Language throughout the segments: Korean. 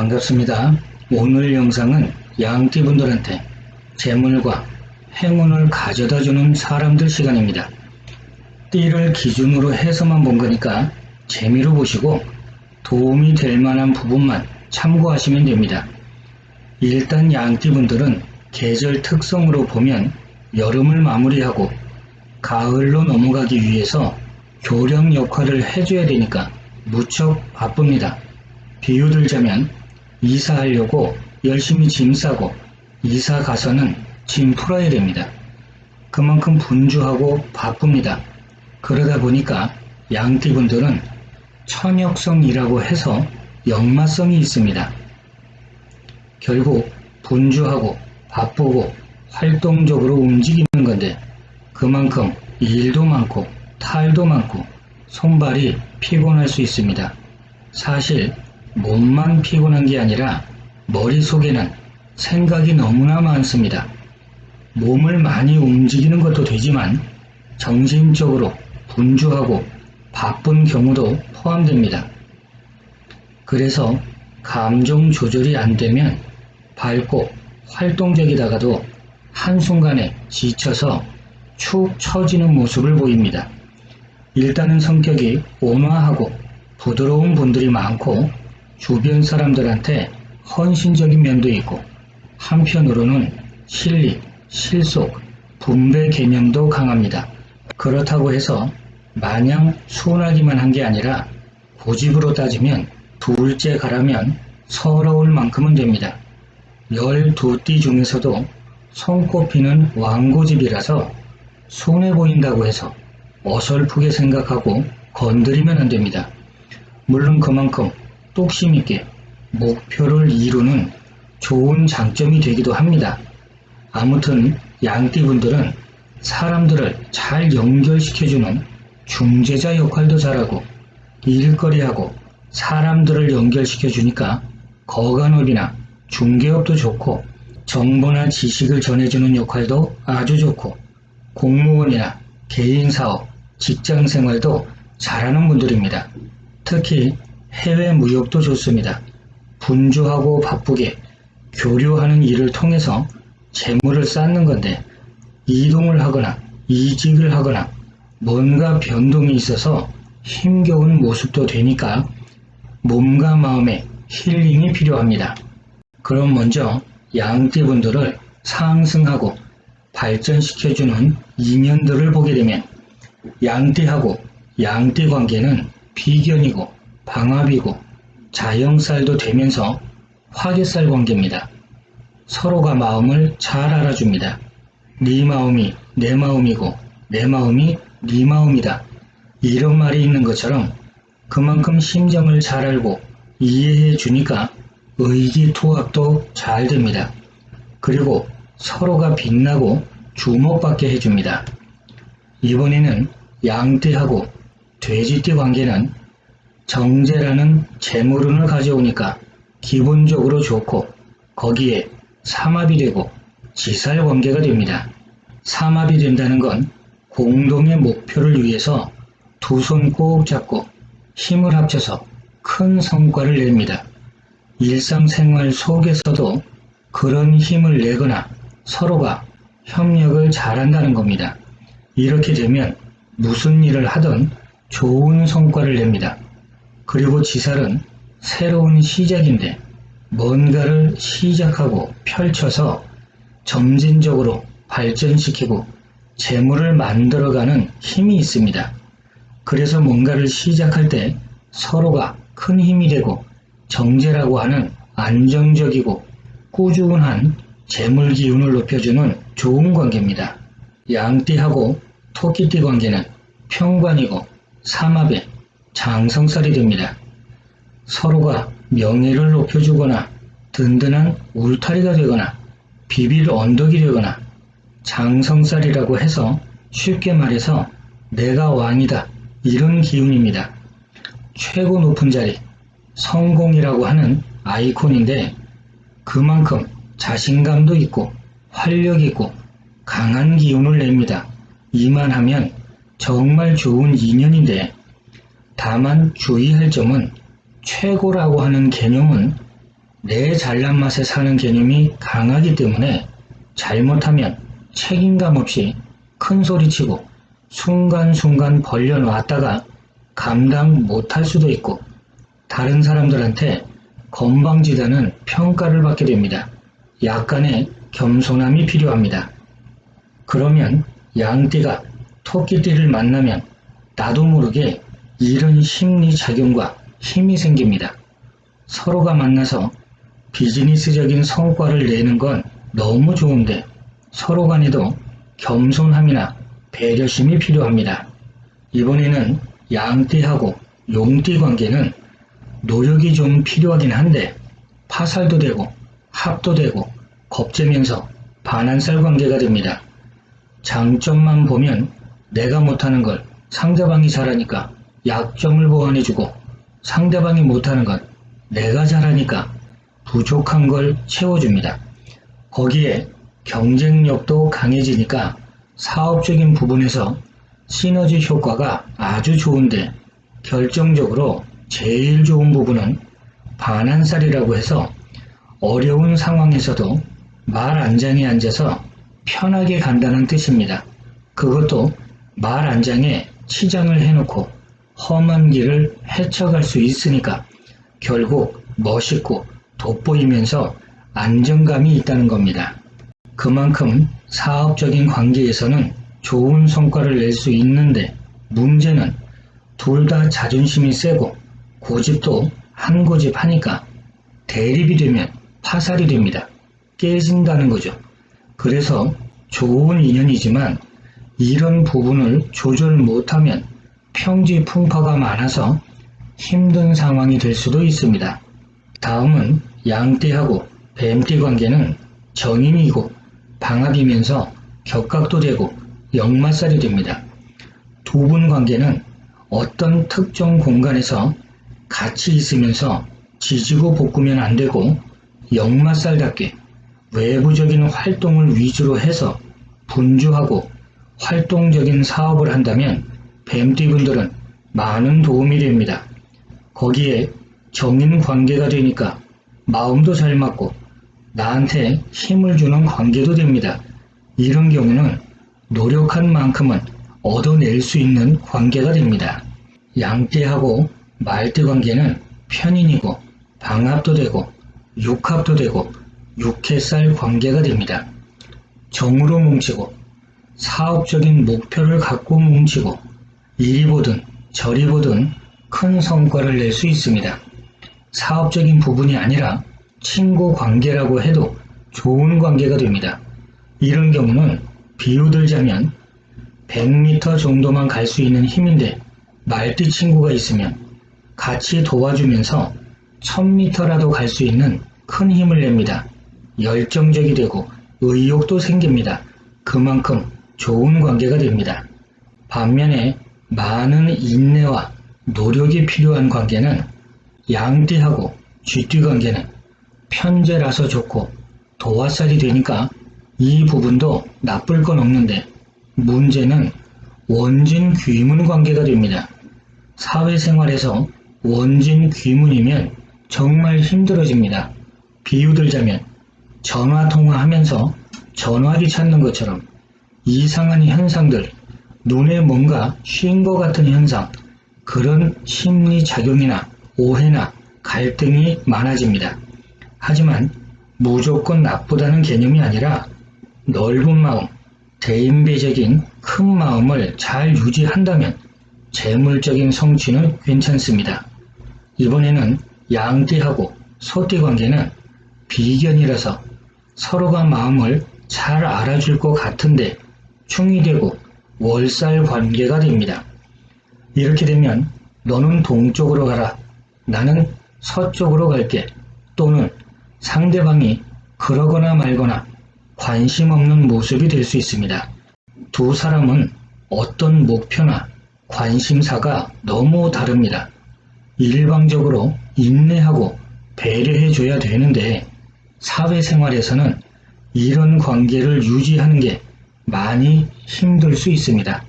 반갑습니다. 오늘 영상은 양띠분들한테 재물과 행운을 가져다 주는 사람들 시간입니다. 띠를 기준으로 해서만 본 거니까 재미로 보시고 도움이 될 만한 부분만 참고하시면 됩니다. 일단 양띠분들은 계절 특성으로 보면 여름을 마무리하고 가을로 넘어가기 위해서 교령 역할을 해줘야 되니까 무척 바쁩니다. 비유 들자면 이사하려고 열심히 짐 싸고 이사 가서는 짐 풀어야 됩니다. 그만큼 분주하고 바쁩니다. 그러다 보니까 양띠분들은 천역성이라고 해서 역마성이 있습니다. 결국 분주하고 바쁘고 활동적으로 움직이는 건데 그만큼 일도 많고 탈도 많고 손발이 피곤할 수 있습니다. 사실 몸만 피곤한 게 아니라 머릿속에는 생각이 너무나 많습니다. 몸을 많이 움직이는 것도 되지만 정신적으로 분주하고 바쁜 경우도 포함됩니다. 그래서 감정 조절이 안 되면 밝고 활동적이다가도 한순간에 지쳐서 축 처지는 모습을 보입니다. 일단은 성격이 온화하고 부드러운 분들이 많고 주변 사람들한테 헌신적인 면도 있고 한편으로는 실리, 실속, 분배 개념도 강합니다. 그렇다고 해서 마냥 순하기만 한 게 아니라 고집으로 따지면 둘째 가라면 서러울 만큼은 됩니다. 12띠 중에서도 손꼽히는 왕고집이라서 손해 보인다고 해서 어설프게 생각하고 건드리면 안 됩니다. 물론 그만큼 뚝심 있게 목표를 이루는 좋은 장점이 되기도 합니다. 아무튼 양띠분들은 사람들을 잘 연결시켜주는 중재자 역할도 잘하고 일거리하고 사람들을 연결시켜주니까 거간업이나 중개업도 좋고 정보나 지식을 전해주는 역할도 아주 좋고 공무원이나 개인사업, 직장생활도 잘하는 분들입니다. 특히 해외 무역도 좋습니다. 분주하고 바쁘게 교류하는 일을 통해서 재물을 쌓는 건데 이동을 하거나 이직을 하거나 뭔가 변동이 있어서 힘겨운 모습도 되니까 몸과 마음의 힐링이 필요합니다. 그럼 먼저 양띠분들을 상승하고 발전시켜주는 인연들을 보게 되면 양띠하고 양띠 관계는 비견이고 방합이고 자영살도 되면서 화개살 관계입니다. 서로가 마음을 잘 알아줍니다. 네 마음이 내 마음이고 내 마음이 네 마음이다. 이런 말이 있는 것처럼 그만큼 심정을 잘 알고 이해해 주니까 의기투합도 잘 됩니다. 그리고 서로가 빛나고 주목받게 해줍니다. 이번에는 양띠하고 돼지띠 관계는 정제라는 재물운을 가져오니까 기본적으로 좋고 거기에 삼합이 되고 지살 관계가 됩니다. 삼합이 된다는 건 공동의 목표를 위해서 두 손 꼭 잡고 힘을 합쳐서 큰 성과를 냅니다. 일상생활 속에서도 그런 힘을 내거나 서로가 협력을 잘한다는 겁니다. 이렇게 되면 무슨 일을 하든 좋은 성과를 냅니다. 그리고 지살은 새로운 시작인데 뭔가를 시작하고 펼쳐서 점진적으로 발전시키고 재물을 만들어가는 힘이 있습니다. 그래서 뭔가를 시작할 때 서로가 큰 힘이 되고 정제라고 하는 안정적이고 꾸준한 재물 기운을 높여주는 좋은 관계입니다. 양띠하고 토끼띠 관계는 평관이고 삼합의 장성살이 됩니다. 서로가 명예를 높여주거나 든든한 울타리가 되거나 비빌 언덕이 되거나 장성살이라고 해서 쉽게 말해서 내가 왕이다 이런 기운입니다. 최고 높은 자리 성공이라고 하는 아이콘인데 그만큼 자신감도 있고 활력 있고 강한 기운을 냅니다. 이만 하면 정말 좋은 인연인데 다만 주의할 점은 최고라고 하는 개념은 내 잘난 맛에 사는 개념이 강하기 때문에 잘못하면 책임감 없이 큰 소리치고 순간순간 벌려놓았다가 감당 못할 수도 있고 다른 사람들한테 건방지다는 평가를 받게 됩니다. 약간의 겸손함이 필요합니다. 그러면 양띠가 토끼띠를 만나면 나도 모르게 이런 심리작용과 힘이 생깁니다. 서로가 만나서 비즈니스적인 성과를 내는 건 너무 좋은데 서로 간에도 겸손함이나 배려심이 필요합니다. 이번에는 양띠하고 용띠 관계는 노력이 좀 필요하긴 한데 파살도 되고 합도 되고 겁재면서 반한살 관계가 됩니다. 장점만 보면 내가 못하는 걸 상대방이 잘하니까 약점을 보완해주고 상대방이 못하는 건 내가 잘하니까 부족한 걸 채워줍니다. 거기에 경쟁력도 강해지니까 사업적인 부분에서 시너지 효과가 아주 좋은데 결정적으로 제일 좋은 부분은 반한살이라고 해서 어려운 상황에서도 말 안장에 앉아서 편하게 간다는 뜻입니다. 그것도 말 안장에 치장을 해놓고 험한 길을 헤쳐갈 수 있으니까 결국 멋있고 돋보이면서 안정감이 있다는 겁니다. 그만큼 사업적인 관계에서는 좋은 성과를 낼 수 있는데 문제는 둘 다 자존심이 세고 고집도 한 고집 하니까 대립이 되면 파살이 됩니다. 깨진다는 거죠. 그래서 좋은 인연이지만 이런 부분을 조절 못하면 평지 풍파가 많아서 힘든 상황이 될 수도 있습니다. 다음은 양띠하고 뱀띠 관계는 정인이고 방합이면서 격각도 되고 역마살이 됩니다. 두 분 관계는 어떤 특정 공간에서 같이 있으면서 지지고 볶으면 안 되고 역마살답게 외부적인 활동을 위주로 해서 분주하고 활동적인 사업을 한다면 뱀띠분들은 많은 도움이 됩니다. 거기에 정인 관계가 되니까 마음도 잘 맞고 나한테 힘을 주는 관계도 됩니다. 이런 경우는 노력한 만큼은 얻어낼 수 있는 관계가 됩니다. 양띠하고 말띠 관계는 편인이고 방합도 되고 육합도 되고 육해살 관계가 됩니다. 정으로 뭉치고 사업적인 목표를 갖고 뭉치고 이리 보든 저리 보든 큰 성과를 낼 수 있습니다. 사업적인 부분이 아니라 친구 관계라고 해도 좋은 관계가 됩니다. 이런 경우는 비유들자면 100m 정도만 갈 수 있는 힘인데 말띠 친구가 있으면 같이 도와주면서 1000m라도 갈 수 있는 큰 힘을 냅니다. 열정적이 되고 의욕도 생깁니다. 그만큼 좋은 관계가 됩니다. 반면에 많은 인내와 노력이 필요한 관계는 양띠하고 쥐띠 관계는 편제라서 좋고 도화살이 되니까 이 부분도 나쁠 건 없는데 문제는 원진 귀문 관계가 됩니다. 사회생활에서 원진 귀문이면 정말 힘들어집니다. 비유 들자면 전화 통화하면서 전화기 찾는 것처럼 이상한 현상들, 눈에 뭔가 쉰 것 같은 현상, 그런 심리 작용이나 오해나 갈등이 많아집니다. 하지만 무조건 나쁘다는 개념이 아니라 넓은 마음, 대인배적인 큰 마음을 잘 유지한다면 재물적인 성취는 괜찮습니다. 이번에는 양띠하고 소띠 관계는 비견이라서 서로가 마음을 잘 알아줄 것 같은데 충이 되고 월살 관계가 됩니다. 이렇게 되면 너는 동쪽으로 가라. 나는 서쪽으로 갈게. 또는 상대방이 그러거나 말거나 관심 없는 모습이 될 수 있습니다. 두 사람은 어떤 목표나 관심사가 너무 다릅니다. 일방적으로 인내하고 배려해 줘야 되는데 사회생활에서는 이런 관계를 유지하는 게 많이 힘들 수 있습니다.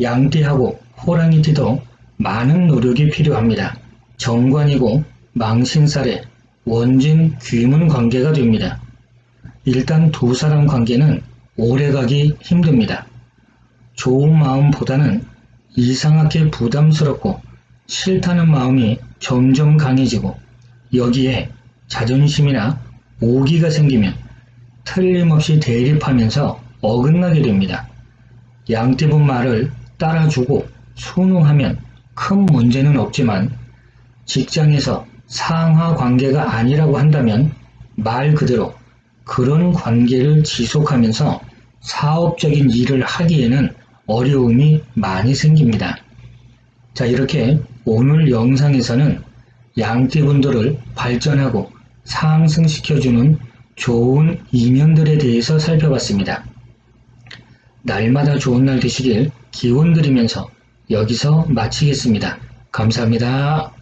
양띠하고 호랑이띠도 많은 노력이 필요합니다. 정관이고 망신살에 원진 귀문 관계가 됩니다. 일단 두 사람 관계는 오래가기 힘듭니다. 좋은 마음보다는 이상하게 부담스럽고 싫다는 마음이 점점 강해지고 여기에 자존심이나 오기가 생기면 틀림없이 대립하면서 어긋나게 됩니다. 양띠분 말을 따라주고 순응하면 큰 문제는 없지만 직장에서 상하 관계가 아니라고 한다면 말 그대로 그런 관계를 지속하면서 사업적인 일을 하기에는 어려움이 많이 생깁니다. 자, 이렇게 오늘 영상에서는 양띠분들을 발전하고 상승시켜주는 좋은 인연들에 대해서 살펴봤습니다. 날마다 좋은 날 되시길 기원 드리면서 여기서 마치겠습니다. 감사합니다.